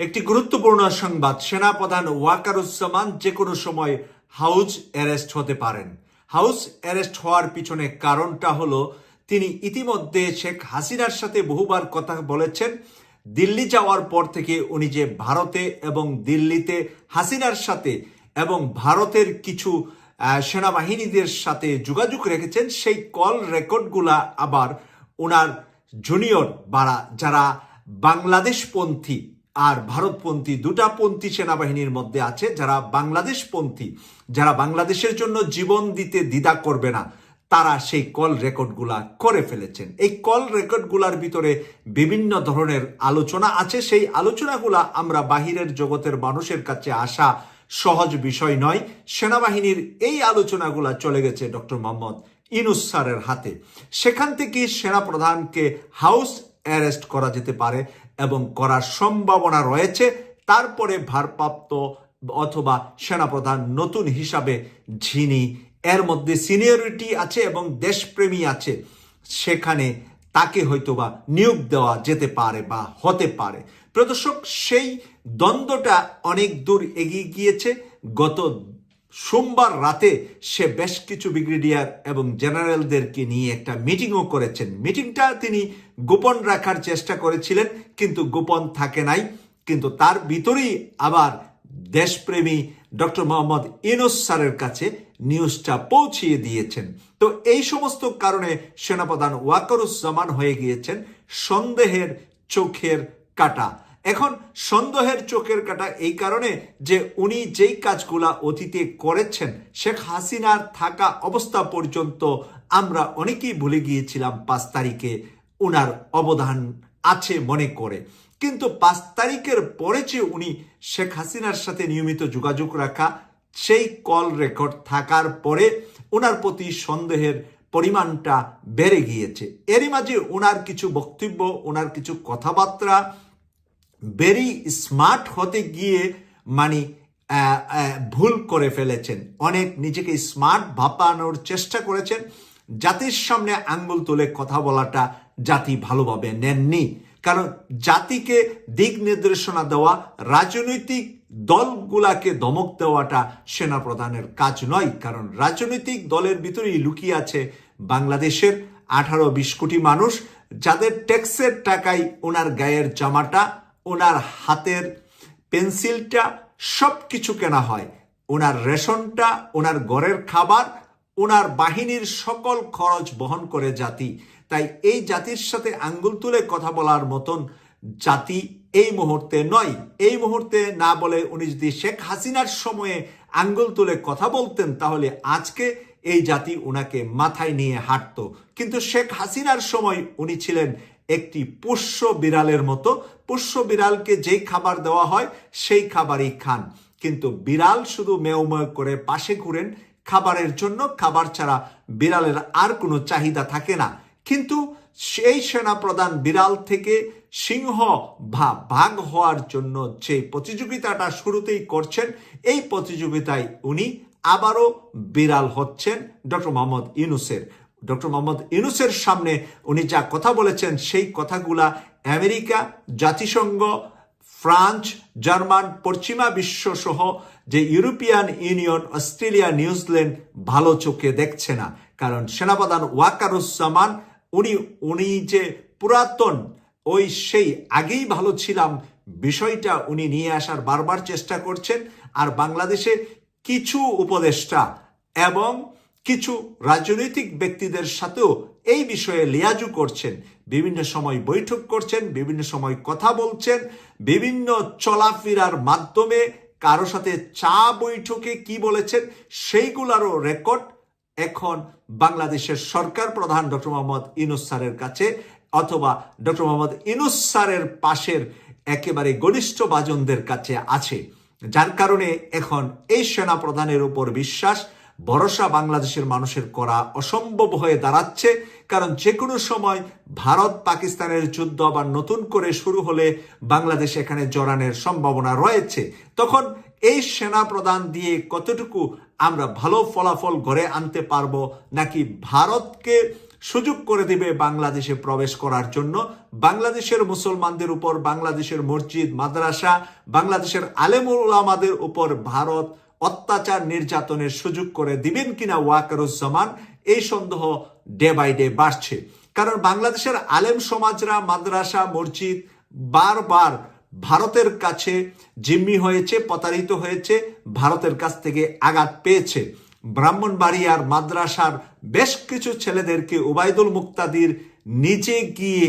একটি গুরুত্বপূর্ণ সংবাদ, সেনাপ্রধান ওয়াকারুজ্জামান যে কোনো সময় হাউস অ্যারেস্ট হতে পারেন। হাউস অ্যারেস্ট হওয়ার পিছনে কারণটা হলো, তিনি ইতিমধ্যে শেখ হাসিনার সাথে বহুবার কথা বলেছেন, দিল্লি যাওয়ার পর থেকে উনি যে ভারতে এবং দিল্লিতে হাসিনার সাথে এবং ভারতের কিছু সেনাবাহিনীদের সাথে যোগাযোগ রেখেছেন, সেই কল রেকর্ডগুলা আবার ওনার জুনিয়র বারা যারা বাংলাদেশপন্থী আর ভারতপন্থী দুটা পন্থী সেনাবাহিনীর মধ্যে আছে, যারা বাংলাদেশপন্থী যারা বাংলাদেশের জন্য জীবন দিতে দ্বিধা করবে না, তারা সেই কল রেকর্ডগুলা করে ফেলেছেন। এই কল রেকর্ডগুলার ভিতরে বিভিন্ন ধরনের আলোচনা আছে। সেই আলোচনাগুলা আমরা বাহিরের জগতের মানুষের কাছে আসা সহজ বিষয় নয়। সেনাবাহিনীর এই আলোচনাগুলা চলে গেছে ডক্টর মোহাম্মদ ইনুস স্যারের হাতে। সেখান থেকে সেনাপ্রধানকে হাউস অ্যারেস্ট করা যেতে পারে। এবং করার সম্ভাবনা রয়েছে। তারপরে ভারপ্রাপ্ত অথবা সেনাপ্রধান নতুন হিসাবে যিনি, এর মধ্যে সিনিয়রিটি আছে এবং দেশপ্রেমী আছে। সেখানে তাকে হয়তোবা নিয়োগ দেওয়া যেতে পারে বা হতে পারে। প্রদর্শক, সেই দ্বন্দ্বটা অনেক দূর এগিয়ে গিয়েছে। গত সোমবার রাতে সে বেশ কিছু ব্রিগেডিয়ার এবং জেনারেলদেরকে নিয়ে একটা মিটিংও করেছেন। মিটিংটা তিনি গোপন রাখার চেষ্টা করেছিলেন, কিন্তু গোপন থাকে নাই। কিন্তু তার ভিতরেই আবার দেশপ্রেমী ডক্টর মোহাম্মদ ইনোস স্যারের কাছে নিউজটা পৌঁছিয়ে দিয়েছেন। তো এই সমস্ত কারণে সেনাপ্রধান ওয়াকারুজ্জামান হয়ে গিয়েছেন। সন্দেহের চোখের কাটা। এখন সন্দেহের চোখের কাটা এই কারণে যে উনি যেই কাজগুলা অতীতে করেছেন, শেখ হাসিনার থাকা অবস্থা পর্যন্ত আমরা অনেকেই ভুলে গিয়েছিলাম পাঁচ তারিখে উনার অবদান আছে মনে করে। কিন্তু পাঁচ তারিখের পরে যে উনি শেখ হাসিনার সাথে নিয়মিত যোগাযোগ রাখা, সেই কল রেকর্ড থাকার পরে ওনার প্রতি সন্দেহের পরিমাণটা বেড়ে গিয়েছে। এরই মাঝে ওনার কিছু বক্তব্য ওনার কিছু কথাবার্তা ভেরি স্মার্ট হতে গিয়ে মানে ভুল করে ফেলেছেন। অনেক নিজেকে স্মার্ট ভাপানোর চেষ্টা করেছেন। জাতির সামনে আঙ্গুল তুলে কথা বলাটা জাতি ভালোভাবে নেননি। কারণ জাতিকে দিক নির্দেশনা দেওয়া, রাজনৈতিক দলগুলাকে ধমক দেওয়াটা সেনাপ্রধানের কাজ নয়। কারণ রাজনৈতিক দলের ভিতরেই লুকিয়ে আছে বাংলাদেশের আঠারো বিশ কোটি মানুষ। যাদের ট্যাক্সের টাকায় ওনার গায়ের জামাটা ওনার হাতের পেন্সিলটা সব কিছু কেনা হয়। ওনার রেশনটা, ওনার ঘরের খাবার, ওনার বাহিনীর সকল খরচ বহন করে জাতি। তাই এই জাতির সাথে আঙ্গুল তুলে কথা বলার মতন জাতি এই মুহূর্তে নয়। এই মুহূর্তে না বলে উনি যদি শেখ হাসিনার সময়ে আঙ্গুল তুলে কথা বলতেন, তাহলে আজকে এই জাতি ওনাকে মাথায় নিয়ে হাঁটত। কিন্তু শেখ হাসিনার সময় উনি ছিলেন একটি পোষ্য বিড়ালের মতো। পোষ্য বিড়ালকে যেই খাবার দেওয়া হয়, সেই খাবারই খান। কিন্তু বিড়াল শুধু মেয় মেয় করে পাশে ঘুরেন, খাবারের জন্য খাবার ছাড়া বিড়ালের আর কোনো চাহিদা থাকে না। কিন্তু সেই সেনা প্রধান বিড়াল থেকে সিংহ বা ভাগ হওয়ার জন্য যে প্রতিযোগিতাটা শুরুতেই করছেন, এই প্রতিযোগিতায় উনি আবারও বিড়াল হচ্ছেন ডক্টর মোহাম্মদ ইউনুসের। ডক্টর মোহাম্মদ ইউনুসের সামনে উনি যা কথা বলেছেন, সেই কথাগুলা আমেরিকা, জাতিসংঘ, ফ্রান্স, জার্মান, পশ্চিমা বিশ্ব সহ যে ইউরোপিয়ান ইউনিয়ন, অস্ট্রেলিয়া, নিউজিল্যান্ড ভালো চোখে দেখছে না। কারণ সেনাপ্রধান ওয়াকারুজ্জামান, উনি উনি যে পুরাতন, ওই সেই আগেই ভালো ছিলাম বিষয়টা উনি নিয়ে আসার বারবার চেষ্টা করছেন। আর বাংলাদেশে কিছু উপদেষ্টা এবং কিছু রাজনৈতিক ব্যক্তিদের সাথেও এই বিষয়ে লিয়াজু করছেন। বিভিন্ন সময় বৈঠক করছেন, বিভিন্ন সময় কথা বলছেন, বিভিন্ন চলাফেরার মাধ্যমে কারও সাথে চা বৈঠকে কি বলেছেন সেইগুলারও রেকর্ড এখন বাংলাদেশের সরকার প্রধান ডক্টর মোহাম্মদ ইনুস স্যারের কাছে অথবা ডক্টর মোহাম্মদ ইনুস স্যারের পাশের একেবারে ঘনিষ্ঠ বাজনদের কাছে আছে। যার কারণে এখন এই সেনা প্রধানের উপর বিশ্বাস ভরসা বাংলাদেশের মানুষের করা অসম্ভব হয়ে দাঁড়াচ্ছে, কারণ যে কোনো সময় ভারত পাকিস্তানের যুদ্ধ আবার নতুন করে শুরু হলে বাংলাদেশ এখানে জড়ানোর সম্ভাবনা রয়েছে। তখন এই সেনা প্রধান দিয়ে কতটুকু আমরা ভালো ফলাফল ঘরে আনতে পারব নাকি ভারতকে সুযোগ করে দিবে বাংলাদেশে প্রবেশ করার জন্য? বাংলাদেশের মুসলমানদের উপর, বাংলাদেশের মসজিদ, মাদ্রাসা, বাংলাদেশের আলেমুলামাদের উপর ভারত অত্যাচার নির্যাতনের সুযোগ করে দিবেন কিনা ওয়াকারুজ্জামান, এই সন্দেহ ডে বাই ডে বাড়ছে। কারণ বাংলাদেশের আলেম সমাজরা মাদ্রাসা, মসজিদ বারবার ভারতের কাছে জিম্মি হয়েছে, প্রতারিত হয়েছে, ভারতের কাছ থেকে আঘাত পেয়েছে। ব্রাহ্মণবাড়িয়ার মাদ্রাসার বেশ কিছু ছেলেদেরকে ওবায়দুল মুক্তাদির নিচে গিয়ে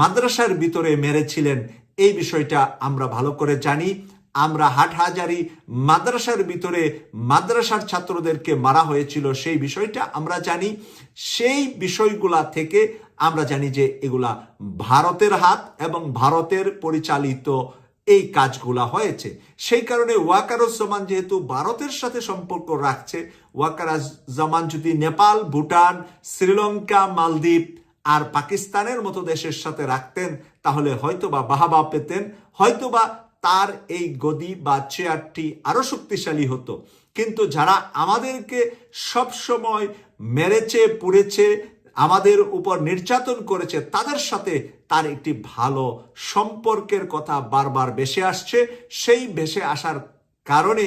মাদ্রাসার ভিতরে মেরেছিলেন, এই বিষয়টা আমরা ভালো করে জানি। আমরা হাটহাজারি মাদ্রাসার ভিতরে মাদ্রাসার ছাত্রদেরকে মারা হয়েছিল সেই বিষয়টা আমরা জানি। সেই বিষয়গুলা থেকে আমরা জানি যে এগুলা ভারতের হাত এবং ভারতের পরিচালিত এই কাজগুলা হয়েছে। সেই কারণে ওয়াকারুজ্জামান যেহেতু ভারতের সাথে সম্পর্ক রাখছে, ওয়াকারুজ্জামান যদি নেপাল, ভুটান, শ্রীলঙ্কা, মালদ্বীপ আর পাকিস্তানের মতো দেশের সাথে রাখতেন, তাহলে হয়তোবা বাহাবা পেতেন, হয়তোবা তার এই গদি বা চেয়ারটি আরও শক্তিশালী হতো। কিন্তু যারা আমাদেরকে সব সময় মেরেছে, পুড়েছে, আমাদের উপর নির্যাতন করেছে, তাদের সাথে তার একটি ভালো সম্পর্কের কথা বারবার ভেসে আসছে। সেই ভেসে আসার কারণে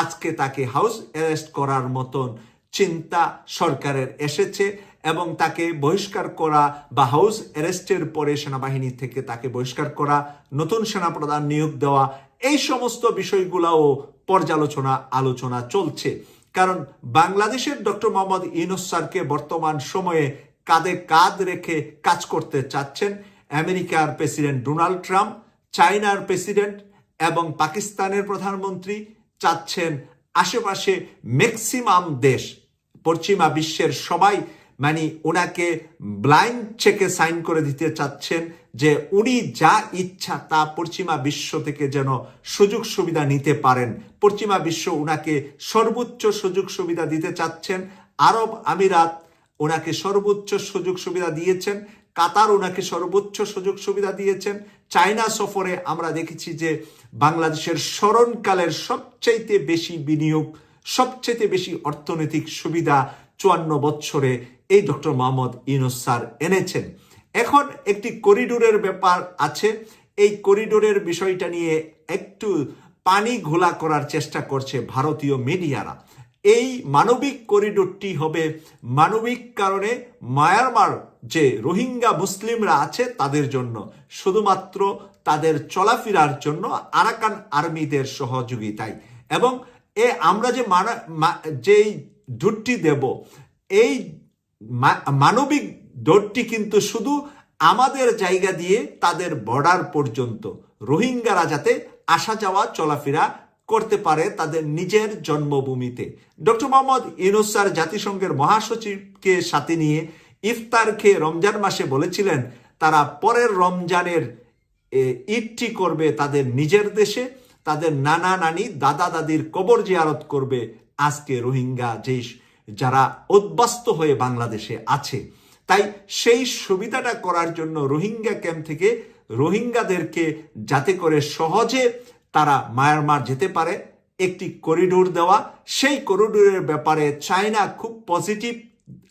আজকে তাকে হাউস অ্যারেস্ট করার মতন চিন্তা সরকারের এসেছে। এবং তাকে বহিষ্কার করা বা হাউস অ্যারেস্টের পরে সেনাবাহিনী থেকে তাকে বহিষ্কার করা, নতুন সেনাপ্রধান নিয়োগ দেওয়া, এই সমস্ত বিষয়গুলাও পর্যালোচনা, আলোচনা চলছে। কারণ বাংলাদেশের ডক্টর মোহাম্মদ ইউনুস স্যারকে বর্তমান সময়ে কাঁধে কাঁধ রেখে কাজ করতে চাচ্ছেন আমেরিকার প্রেসিডেন্ট ডোনাল্ড ট্রাম্প চায়নার প্রেসিডেন্ট এবং পাকিস্তানের প্রধানমন্ত্রী চাচ্ছেন আশেপাশে ম্যাক্সিমাম দেশ, পশ্চিমা বিশ্বের সবাই মানে ওনাকে ব্লাইন্ড চেকে সাইন করে দিতে চাচ্ছেন যে উনি যা ইচ্ছা তা পশ্চিমা বিশ্ব থেকে যেন সুযোগ সুবিধা নিতে পারেন। পশ্চিমা বিশ্ব ওনাকে সর্বোচ্চ সুযোগ সুবিধা দিতে চাচ্ছেন। আরব আমিরাত ওনাকে সর্বোচ্চ সুযোগ সুবিধা দিয়েছেন। কাতার ওনাকে সর্বোচ্চ সুযোগ সুবিধা দিয়েছেন। চায়না সফরে আমরা দেখেছি যে বাংলাদেশের স্মরণকালের সবচাইতে বেশি বিনিয়োগ সবচেয়ে বেশি অর্থনৈতিক সুবিধা চুয়ান্ন বছরে এই ডক্টর মোহাম্মদ ইউনুস স্যার এনেছেন। এখন একটি করিডোরের ব্যাপার আছে। এই করিডোরের বিষয়টা নিয়ে একটু পানি ঘোলা করার চেষ্টা করছে ভারতীয় মিডিয়ারা। এই মানবিক করিডোরটি হবে মানবিক কারণে মায়ানমার যে রোহিঙ্গা মুসলিমরা আছে তাদের জন্য, শুধুমাত্র তাদের চলাফেরার জন্য আরাকান আর্মিদের সহযোগিতায়। এবং এ আমরা যে মানা যেই জুটটি দেব, এই মানবিক ডোরটি কিন্তু শুধু আমাদের জায়গা দিয়ে তাদের বর্ডার পর্যন্ত। রোহিঙ্গারা যাতে আসা যাওয়া, চলাফেরা করতে পারে তাদের নিজের জন্মভূমিতে। ডক্টর মোহাম্মদ ইউনুসার জাতিসংঘের মহাসচিবকে সাথে নিয়ে ইফতার খেয়ে রমজান মাসে বলেছিলেন, তারা পরের রমজানের ঈদটি করবে তাদের নিজের দেশে, তাদের নানা নানি দাদা দাদির কবর জিয়ারত করবে আজকে রোহিঙ্গা যে যারা উদ্বাস্ত হয়ে বাংলাদেশে আছে। তাই সেই সুবিধাটা করার জন্য রোহিঙ্গা ক্যাম্প থেকে রোহিঙ্গাদেরকে যাতে করে সহজে তারা মায়ানমার যেতে পারে, একটি করিডোর দেওয়া। সেই করিডোরের ব্যাপারে চায়না খুব পজিটিভ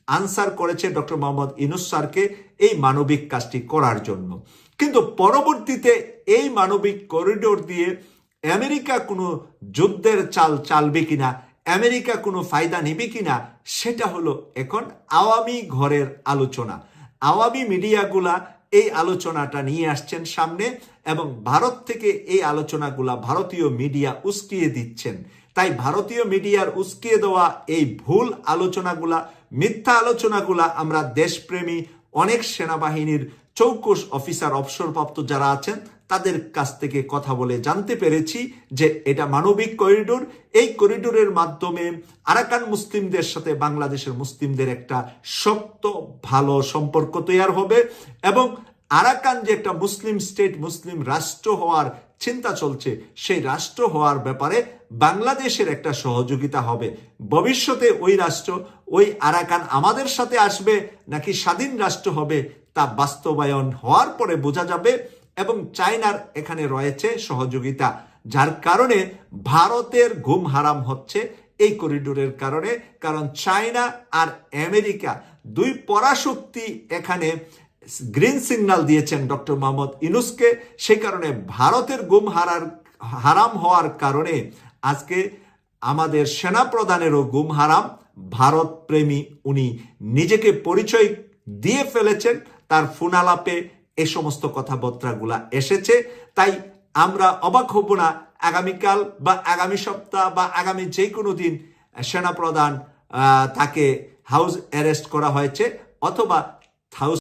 আনসার করেছে ডক্টর মোহাম্মদ ইনুস স্যারকে এই মানবিক কাজটি করার জন্য। কিন্তু পরবর্তীতে এই মানবিক করিডোর দিয়ে আমেরিকা কোনো যুদ্ধের চাল চালবে কিনা আমেরিকা কোনো ফায়দা নেবে কিনা, সেটা হলো এখন আওয়ামী ঘরের আলোচনা। আওয়ামী মিডিয়াগুলা এই আলোচনাটা নিয়ে আসছেন সামনে এবং ভারত থেকে এই আলোচনাগুলা ভারতীয় মিডিয়া উস্কিয়ে দিচ্ছেন। তাই ভারতীয় মিডিয়ার উস্কিয়ে দেওয়া এই ভুল আলোচনাগুলা, মিথ্যা আলোচনাগুলা আমরা দেশপ্রেমী অনেক সেনাবাহিনীর চৌকস অফিসার, অবসরপ্রাপ্ত যারা আছেন, তাদের কাছ থেকে কথা বলে জানতে পেরেছি যে এটা মানবিক করিডোর। এই করিডোরের মাধ্যমে আরাকান মুসলিমদের সাথে বাংলাদেশের মুসলিমদের একটা শক্ত, ভালো সম্পর্ক তৈরি হবে এবং আরাকান যে একটা মুসলিম স্টেট, মুসলিম রাষ্ট্র হওয়ার চিন্তা চলছে, সেই রাষ্ট্র হওয়ার ব্যাপারে বাংলাদেশের একটা সহযোগিতা হবে। ভবিষ্যতে ওই রাষ্ট্র, ওই আরাকান আমাদের সাথে আসবে নাকি স্বাধীন রাষ্ট্র হবে তা বাস্তবায়ন হওয়ার পরে বোঝা যাবে এবং চায়নার এখানে রয়েছে সহযোগিতা, যার কারণে ভারতের ঘুম হারাম হচ্ছে এই করিডোরের কারণে, কারণ চায়না আর আমেরিকা দুই পরাশক্তি এখানে গ্রিন সিগন্যাল দিয়েছেন ডক্টর মোহাম্মদ ইনুসকে সেই কারণে ভারতের গুম হারার, হারাম হওয়ার কারণে আজকে আমাদের সেনা প্রধানেরও গুম হারাম। ভারত প্রেমী, উনি নিজেকে পরিচয় দিয়ে ফেলেছেন। তার ফোন আলাপে এ সমস্ত কথাবার্তাগুলা এসেছে। তাই আমরা অবাক হব না, আগামীকাল বা আগামী সপ্তাহ বা আগামী যে কোনো দিন সেনাপ্রধান তাকে হাউস অ্যারেস্ট করা হয়েছে অথবা হাউস